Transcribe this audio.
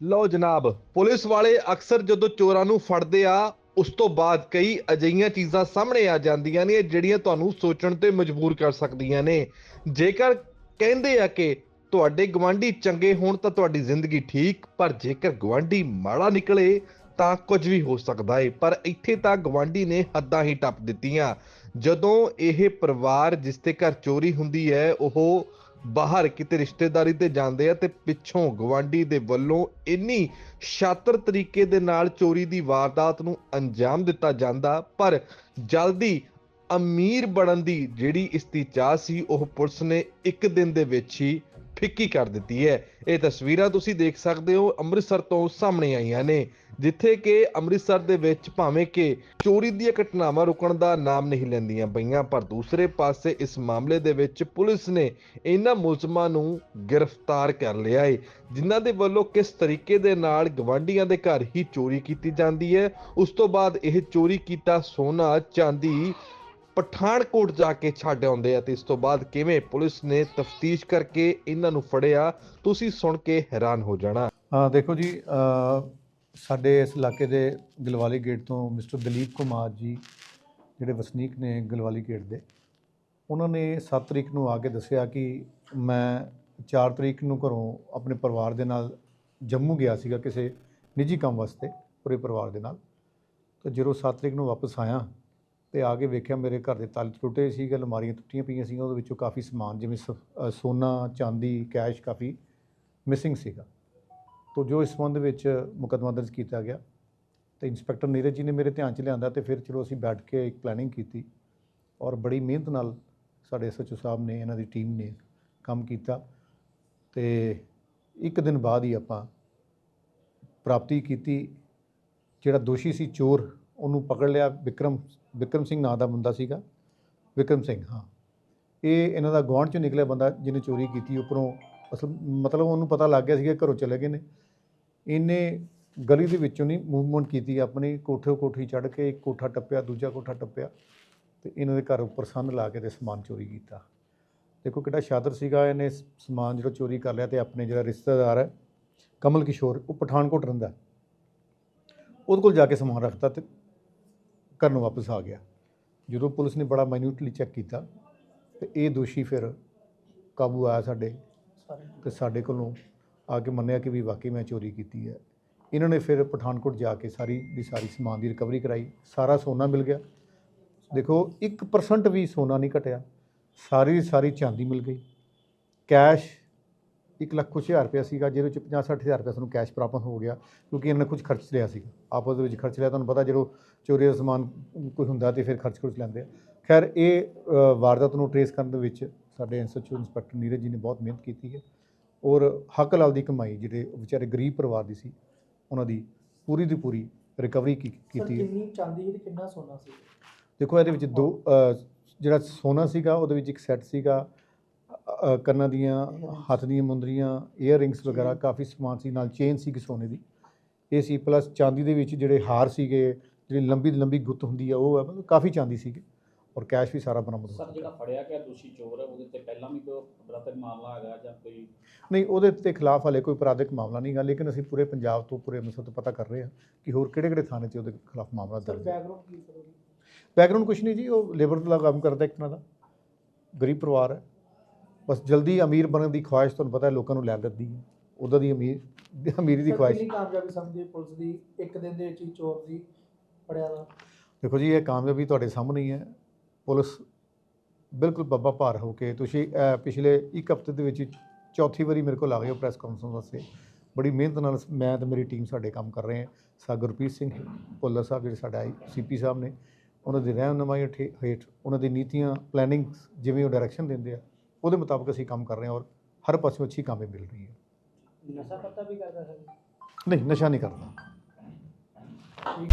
ਲਓ ਜਨਾਬ, ਪੁਲਿਸ ਵਾਲੇ ਅਕਸਰ ਜਦੋਂ ਚੋਰਾਂ ਨੂੰ ਫੜਦੇ ਆ, ਉਸ ਤੋਂ ਬਾਅਦ ਕਈ ਅਜਿਹੀਆਂ ਚੀਜ਼ਾਂ ਸਾਹਮਣੇ ਆ ਜਾਂਦੀਆਂ ਨੇ, ਜਿਹੜੀਆਂ ਤੁਹਾਨੂੰ ਸੋਚਣ ਤੇ ਮਜਬੂਰ ਕਰ ਸਕਦੀਆਂ ਨੇ। ਜੇਕਰ ਕਹਿੰਦੇ ਆ ਕਿ ਤੁਹਾਡੇ ਗਵਾਂਢੀ ਚੰਗੇ ਹੋਣ ਤਾਂ ਤੁਹਾਡੀ ਜ਼ਿੰਦਗੀ ਠੀਕ, ਪਰ ਜੇਕਰ ਗਵਾਂਢੀ ਮਾੜਾ ਨਿਕਲੇ ਤਾਂ ਕੁਝ ਵੀ ਹੋ ਸਕਦਾ ਏ। ਪਰ ਇੱਥੇ ਤਾਂ ਗਵਾਂਢੀ ਨੇ ਹੱਦਾਂ ਹੀ ਟੱਪ ਦਿੱਤੀਆਂ। ਜਦੋਂ ਇਹ ਪਰਿਵਾਰ ਜਿਸ ਤੇ ਘਰ ਚੋਰੀ ਹੁੰਦੀ ਹੈ, ਉਹ ਬਾਹਰ ਕਿਤੇ ਰਿਸ਼ਤੇਦਾਰੀ ਤੇ ਜਾਂਦੇ ਆ ਤੇ ਪਿੱਛੋਂ ਗਵਾਂਢੀ ਦੇ ਵੱਲੋਂ ਇੰਨੀ ਸ਼ਾਤਰ ਤਰੀਕੇ ਦੇ ਨਾਲ ਚੋਰੀ ਦੀ ਵਾਰਦਾਤ ਨੂੰ ਅੰਜਾਮ ਦਿੱਤਾ ਜਾਂਦਾ, ਪਰ ਜਲਦੀ ਅਮੀਰ ਬਣਨ ਦੀ ਜਿਹੜੀ ਇਸ ਚਾਹ ਸੀ, ਉਹ ਪੁਲਿਸ ਨੇ ਇੱਕ ਦਿਨ ਦੇ ਵਿੱਚ ਹੀ ਫਿੱਕੀ ਕਰ ਦਿੱਤੀ ਹੈ। ਇਹ ਤਸਵੀਰਾਂ ਤੁਸੀਂ ਦੇਖ ਸਕਦੇ ਹੋ, ਅੰਮ੍ਰਿਤਸਰ ਤੋਂ ਸਾਹਮਣੇ ਆਈਆਂ ਨੇ, ਜਿੱਥੇ ਕਿ ਅੰਮ੍ਰਿਤਸਰ ਦੇ ਵਿੱਚ ਭਾਵੇਂ ਕਿ ਚੋਰੀ ਦੀਆਂ ਘਟਨਾਵਾਂ ਰੁਕਣ ਦਾ ਨਾਮ ਨਹੀਂ ਲੈਂਦੀਆਂ ਪਈਆਂ, ਪਰ ਦੂਸਰੇ ਪਾਸੇ ਇਸ ਮਾਮਲੇ ਦੇ ਵਿੱਚ ਪੁਲਿਸ ਨੇ ਇਹਨਾਂ ਮੁਲਜ਼ਮਾਂ ਨੂੰ ਗ੍ਰਿਫਤਾਰ ਕਰ ਲਿਆ ਹੈ, ਜਿਨ੍ਹਾਂ ਦੇ ਵੱਲੋਂ ਕਿਸ ਤਰੀਕੇ ਦੇ ਨਾਲ ਗਵਾਂਢੀਆਂ ਦੇ ਘਰ ਹੀ ਚੋਰੀ ਕੀਤੀ ਜਾਂਦੀ ਹੈ। ਉਸ ਤੋਂ ਬਾਅਦ ਇਹ ਚੋਰੀ ਕੀਤਾ ਸੋਨਾ ਚਾਂਦੀ ਪਠਾਨਕੋਟ ਜਾ ਕੇ ਛੱਡ ਆਉਂਦੇ ਆ ਤੇ ਇਸ ਤੋਂ ਬਾਅਦ ਕਿਵੇਂ ਪੁਲਿਸ ਨੇ ਤਫਤੀਸ਼ ਕਰਕੇ ਇਹਨਾਂ ਨੂੰ ਫੜਿਆ, ਤੁਸੀਂ ਸੁਣ ਕੇ ਹੈਰਾਨ ਹੋ ਜਾਣਾ। ਹਾਂ ਦੇਖੋ ਜੀ ਸਾਡੇ ਇਸ ਇਲਾਕੇ ਦੇ ਗਲਵਾਲੀ ਗੇਟ ਤੋਂ ਮਿਸਟਰ ਦਲੀਪ ਕੁਮਾਰ ਜੀ, ਜਿਹੜੇ ਵਸਨੀਕ ਨੇ ਗਲਵਾਲੀ ਗੇਟ ਦੇ, ਉਹਨਾਂ ਨੇ 7 ਤਰੀਕ ਨੂੰ ਆ ਕੇ ਦੱਸਿਆ ਕਿ ਮੈਂ 4 ਤਰੀਕ ਨੂੰ ਘਰੋਂ ਆਪਣੇ ਪਰਿਵਾਰ ਦੇ ਨਾਲ ਜੰਮੂ ਗਿਆ ਸੀਗਾ ਕਿਸੇ ਨਿੱਜੀ ਕੰਮ ਵਾਸਤੇ, ਪੂਰੇ ਪਰਿਵਾਰ ਦੇ ਨਾਲ। ਤਾਂ ਜਦੋਂ 7 ਤਰੀਕ ਨੂੰ ਵਾਪਸ ਆਇਆ ਤੇ ਆ ਕੇ ਵੇਖਿਆ ਮੇਰੇ ਘਰ ਦੇ ਤਾਲੇ ਟੁੱਟੇ ਸੀਗੇ, ਅਲਮਾਰੀਆਂ ਟੁੱਟੀਆਂ ਪਈਆਂ ਸੀਗੀਆਂ, ਉਹਦੇ ਵਿੱਚੋਂ ਕਾਫੀ ਸਮਾਨ, ਜਿਵੇਂ ਸ- ਸੋਨਾ, ਚਾਂਦੀ, ਕੈਸ਼ ਕਾਫੀ ਮਿਸਿੰਗ ਸੀਗਾ। ਤੋ ਜੋ ਇਸ ਸੰਬੰਧ ਵਿੱਚ ਮੁਕੱਦਮਾ ਦਰਜ ਕੀਤਾ ਗਿਆ, ਤੇ ਇੰਸਪੈਕਟਰ ਨੀਰਜ ਜੀ ਨੇ ਮੇਰੇ ਧਿਆਨ 'ਚ ਲਿਆਂਦਾ ਤੇ ਫਿਰ ਚਲੋ ਅਸੀਂ ਬੈਠ ਕੇ ਇੱਕ ਪਲੈਨਿੰਗ ਕੀਤੀ ਔਰ ਬੜੀ ਮਿਹਨਤ ਨਾਲ ਸਾਡੇ ਐਸਐਚਓ ਸਾਹਿਬ ਨੇ, ਇਹਨਾਂ ਦੀ ਟੀਮ ਨੇ ਕੰਮ ਕੀਤਾ ਤੇ ਇੱਕ ਦਿਨ ਬਾਅਦ ਹੀ ਆਪਾਂ ਪ੍ਰਾਪਤੀ ਕੀਤੀ, ਜਿਹੜਾ ਦੋਸ਼ੀ ਸੀ ਚੋਰ ਉਹਨੂੰ ਪਕੜ ਲਿਆ ਵਿਕਰਮ ਵਿਕਰਮ ਸਿੰਘ ਨਾਂ ਦਾ ਬੰਦਾ ਸੀਗਾ। ਵਿਕਰਮ ਸਿੰਘ, ਹਾਂ। ਇਹ ਇਹਨਾਂ ਦਾ ਗੁਆਂਢ ਚੋਂ ਨਿਕਲਿਆ ਬੰਦਾ ਜਿਹਨੇ ਚੋਰੀ ਕੀਤੀ, ਉੱਪਰੋਂ ਅਸਲ ਮਤਲਬ ਉਹਨੂੰ ਪਤਾ ਲੱਗ ਗਿਆ ਸੀਗਾ ਘਰੋਂ ਚਲੇ ਗਏ ਨੇ। ਇਹਨੇ ਗਲੀ ਦੇ ਵਿੱਚੋਂ ਨਹੀਂ ਮੂਵਮੈਂਟ ਕੀਤੀ, ਆਪਣੀ ਕੋਠੇ ਕੋਠੀ ਚੜ੍ਹ ਕੇ ਇੱਕ ਕੋਠਾ ਟੱਪਿਆ, ਦੂਜਾ ਕੋਠਾ ਟੱਪਿਆ ਤੇ ਇਹਨਾਂ ਦੇ ਘਰ ਉੱਪਰ ਸੰਨ ਲਾ ਕੇ ਤੇ ਸਮਾਨ ਚੋਰੀ ਕੀਤਾ। ਦੇਖੋ ਕਿਹੜਾ ਸ਼ਾਦਰ ਸੀਗਾ, ਇਹਨੇ ਸਮਾਨ ਜਿਹੜਾ ਚੋਰੀ ਕਰ ਲਿਆ ਤੇ ਆਪਣੇ ਜਿਹੜਾ ਰਿਸ਼ਤੇਦਾਰ ਹੈ, ਕਮਲ ਕਿਸ਼ੋਰ, ਉਹ ਪਠਾਨਕੋਟ ਰਹਿੰਦਾ। ਉਹਦੇ ਕੋਲ ਜਾ ਕੇ ਸਮਾਨ ਰੱਖਤਾ ਤੇ ਘਰ ਨੂੰ ਵਾਪਸ ਆ ਗਿਆ। ਜਦੋਂ ਪੁਲਿਸ ਨੇ ਬੜਾ ਮਾਈਨਿਊਟਲੀ ਚੈੱਕ ਕੀਤਾ ਤੇ ਇਹ ਦੋਸ਼ੀ ਫਿਰ ਕਾਬੂ ਆਇਆ ਸਾਡੇ ਤੇ ਸਾਡੇ ਕੋਲੋਂ ਆ ਕੇ ਮੰਨਿਆ ਕਿ ਵੀ ਵਾਕਈ ਮੈਂ ਚੋਰੀ ਕੀਤੀ ਹੈ। ਇਹਨਾਂ ਨੇ ਫਿਰ ਪਠਾਨਕੋਟ ਜਾ ਕੇ ਸਾਰੀ ਦੀ ਸਾਰੀ ਸਮਾਨ ਦੀ ਰਿਕਵਰੀ ਕਰਾਈ ਸਾਰਾ ਸੋਨਾ ਮਿਲ ਗਿਆ। ਦੇਖੋ 1% ਵੀ ਸੋਨਾ ਨਹੀਂ ਘਟਿਆ। ਸਾਰੀ ਸਾਰੀ ਚਾਂਦੀ ਮਿਲ ਗਈ। ਕੈਸ਼ ਇੱਕ ਲੱਖ ਕੁਛ ਹਜ਼ਾਰ ਰੁਪਇਆ ਸੀਗਾ ਜਿਹਦੇ ਵਿੱਚ 50 60 ਹਜ਼ਾਰ ਰੁਪਇਆ ਸਾਨੂੰ ਕੈਸ਼ ਪ੍ਰਾਪਤ ਹੋ ਗਿਆ ਕਿਉਂਕਿ ਇਹਨਾਂ ਨੇ ਕੁਝ ਖਰਚ ਲਿਆ ਸੀਗਾ। ਆਪਸ ਦੇ ਵਿੱਚ ਖਰਚ ਲਿਆ ਤੁਹਾਨੂੰ ਪਤਾ ਜਦੋਂ ਚੋਰੀ ਦਾ ਸਮਾਨ ਕੋਈ ਹੁੰਦਾ ਤੇ ਫਿਰ ਖਰਚ ਖੁਰਚ ਲੈਂਦੇ ਆ। ਖੈਰ ਇਹ ਵਾਰਦਾਤ ਨੂੰ ਟਰੇਸ ਕਰਨ ਦੇ ਵਿੱਚ ਸਾਡੇ ਐਸਐਚਓ ਇੰਸਪੈਕਟਰ ਨੀਰਜ ਜੀ ਨੇ ਬਹੁਤ ਮਿਹਨਤ ਕੀਤੀ ਹੈ ਔਰ ਹੱਕ ਲਾਲ ਦੀ ਕਮਾਈ ਜਿਹੜੇ ਵਿਚਾਰੇ ਗਰੀਬ ਪਰਿਵਾਰ ਦੀ ਸੀ ਉਹਨਾਂ ਦੀ ਪੂਰੀ ਦੀ ਪੂਰੀ ਰਿਕਵਰੀ ਕੀਤੀ ਹੈ। ਕਿੰਨੀ ਚਾਂਦੀ ਸੀ ਤੇ ਕਿੰਨਾ ਸੋਨਾ ਸੀ? ਦੇਖੋ ਇਹਦੇ ਵਿੱਚ ਦੋ ਜਿਹੜਾ ਸੋਨਾ ਸੀਗਾ ਉਹਦੇ ਵਿੱਚ ਇੱਕ ਸੈੱਟ ਸੀਗਾ ਕੰਨਾਂ ਦੀਆਂ ਹੱਥ ਦੀਆਂ ਮੁੰਦਰੀਆਂ ਈਅਰ ਰਿੰਗਸ ਵਗੈਰਾ ਕਾਫੀ ਸਮਾਨ ਸੀ ਨਾਲ ਚੇਨ ਸੀ ਸੋਨੇ ਦੀ। ਇਹ ਸੀ ਪਲੱਸ ਚਾਂਦੀ ਦੇ ਵਿੱਚ ਜਿਹੜੇ ਹਾਰ ਸੀਗੇ ਜਿਹੜੀ ਲੰਬੀ ਲੰਬੀ ਗੁੱਤ ਹੁੰਦੀ ਆ ਉਹ ਹੈ ਮਤਲਬ ਕਾਫੀ ਚਾਂਦੀ ਸੀਗੀ ਔਰ ਕੈਸ਼ ਵੀ ਸਾਰਾ ਬਰਾਮਦ ਸਰ ਜਿਹੜਾ ਫੜਿਆ ਗਿਆ ਦੋਸ਼ੀ ਚੋਰ ਹੈ ਉਹਦੇ ਤੇ ਪਹਿਲਾਂ ਵੀ ਕੋਈ ਬਰਾਤਰ ਮਾਮਲਾ ਹੈਗਾ ਜਾਂ ਕੋਈ ਨਹੀਂ ਉਹਦੇ ਤੇ ਖਿਲਾਫ ਹਲੇ ਕੋਈ ਅਪਰਾਧਿਕ ਮਾਮਲਾ ਨਹੀਂ ਗਾ ਲੇਕਿਨ ਅਸੀਂ ਪੂਰੇ ਪੰਜਾਬ ਤੋਂ ਪੂਰੇ ਅੰਮ੍ਰਿਤਸਰ ਤੋਂ ਪਤਾ ਕਰ ਰਹੇ ਹਾਂ ਕਿ ਹੋਰ ਕਿਹੜੇ ਕਿਹੜੇ ਥਾਣੇ 'ਚ ਉਹਦੇ ਖਿਲਾਫ ਮਾਮਲਾ ਦਰਜ ਹੈ। ਕੀ ਬੈਕਗ੍ਰਾਉਂਡ ਕੁਛ ਨਹੀਂ ਜੀ ਉਹ ਲੇਬਰ ਦਾ ਕੰਮ ਕਰਦਾ ਇੱਕ ਤਰ੍ਹਾਂ ਦਾ। ਗਰੀਬ ਪਰਿਵਾਰ ਹੈ। ਬਸ ਜਲਦੀ ਅਮੀਰ ਬਣਨ ਦੀ ਖੁਆਇਸ਼ ਤੁਹਾਨੂੰ ਪਤਾ ਹੈ ਲੋਕਾਂ ਨੂੰ ਲੈ ਦਿੰਦੀ ਹੈ। ਉਹਦਾ ਦੀ ਅਮੀਰ ਅਮੀਰੀ ਦੀ ਖੁਆਇਸ਼। ਕਿੰਨੀ ਕਾਮਯਾਬੀ ਸਮਝਦੇ ਪੁਲਿਸ ਦੀ? ਇੱਕ ਦਿਨ ਦੇ ਵਿੱਚ ਹੀ ਚੋਰ ਦੀ ਫੜਿਆ ਦੇਖੋ ਜੀ ਇਹ ਕਾਮਯਾਬੀ ਤੁਹਾਡੇ ਸਾਹਮਣੇ ਹੀ ਹੈ। ਪੁਲਿਸ ਬਿਲਕੁਲ ਬੱਬਾ ਭਾਰ ਹੋ ਕੇ ਤੁਸੀਂ ਪਿਛਲੇ ਇੱਕ ਹਫ਼ਤੇ ਦੇ ਵਿੱਚ ਚੌਥੀ ਵਾਰੀ ਮੇਰੇ ਕੋਲ ਆ ਗਏ ਹੋ ਪ੍ਰੈਸ ਕਾਨਫਰੰਸ ਵਾਸਤੇ। ਬੜੀ ਮਿਹਨਤ ਨਾਲ ਮੈਂ ਤੇ ਮੇਰੀ ਟੀਮ ਸਾਡੇ ਕੰਮ ਕਰ ਰਹੇ ਹਾਂ। ਸਾ ਗੁਰਪ੍ਰੀਤ ਸਿੰਘ ਭੁੱਲਰ ਸਾਹਿਬ ਜਿਹੜੇ ਸਾਡਾ ਸੀਪੀ ਸਾਹਿਬ ਨੇ ਉਹਨਾਂ ਦੀ ਰਹਿਨੁਮਾਈ ਹੇਠ ਉਹਨਾਂ ਦੀ ਨੀਤੀਆਂ ਪਲੈਨਿੰਗ ਜਿਵੇਂ ਉਹ ਡਾਇਰੈਕਸ਼ਨ ਦਿੰਦੇ ਆ ਉਹਦੇ ਮੁਤਾਬਕ ਅਸੀਂ ਕੰਮ ਕਰ ਰਹੇ ਹਾਂ ਔਰ ਹਰ ਪਾਸਿਓਂ ਅੱਛੀ ਕਾਮਯਾਬੀ ਮਿਲ ਰਹੀ ਹੈ ਨਸ਼ਾ ਪੱਤਾ ਵੀ ਕਰਦਾ ਸਰ? ਨਹੀਂ ਨਸ਼ਾ ਨਹੀਂ ਕਰਦਾ। ਠੀਕ